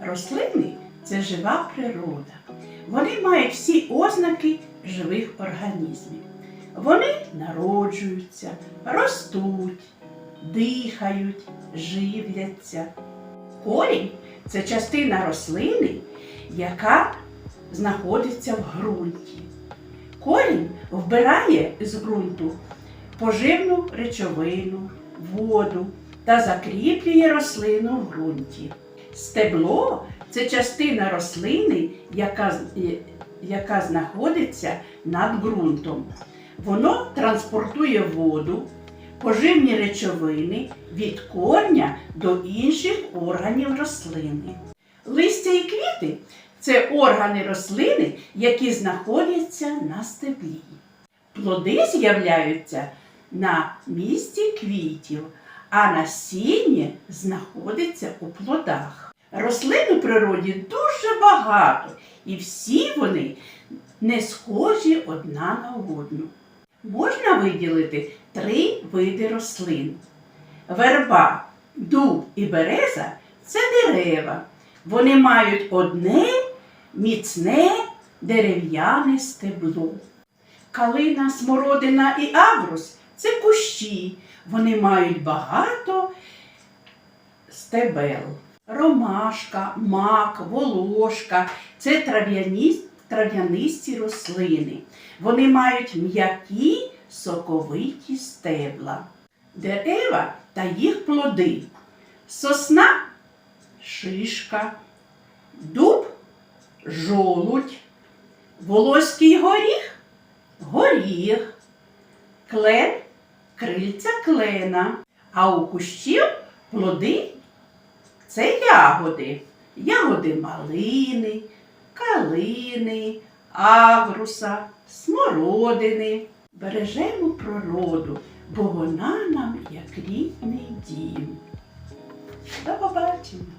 Рослини це жива природа. Вони мають всі ознаки живих організмів. Вони народжуються, ростуть, дихають, живляться. Корінь це частина рослини, яка знаходиться в ґрунті. Корінь вбирає з ґрунту поживну речовину, воду та закріплює рослину в ґрунті. Стебло це частина рослини, яка, е, яка знаходиться над ґрунтом. Воно транспортує воду, поживні речовини від корня до інших органів рослини. Листя і квіти це органи рослини, які знаходяться на стеблі. Плоди з'являються на місці квітів, а насіння знаходиться у плодах. Рослин у природі дуже багато, і всі вони не схожі одна на одну. Можна виділити три види рослин: верба, дуб і береза це дерева. Вони мають одне міцне дерев'яне стебло. Калина, смородина і агрус це кущі. Вони мають багато стебел. Ромашка, мак, волошка це трав'янисті рослини. Вони мають м'які соковиті стебла. Дерева та їх плоди. Сосна шишка, дуб жолудь, волоський горіх горіх, клен крильця клена, а у кущів плоди це ягоди. Ягоди малини, калини, агруса, смородини. Бережемо природу, бо вона нам як рідний дім. До побачення!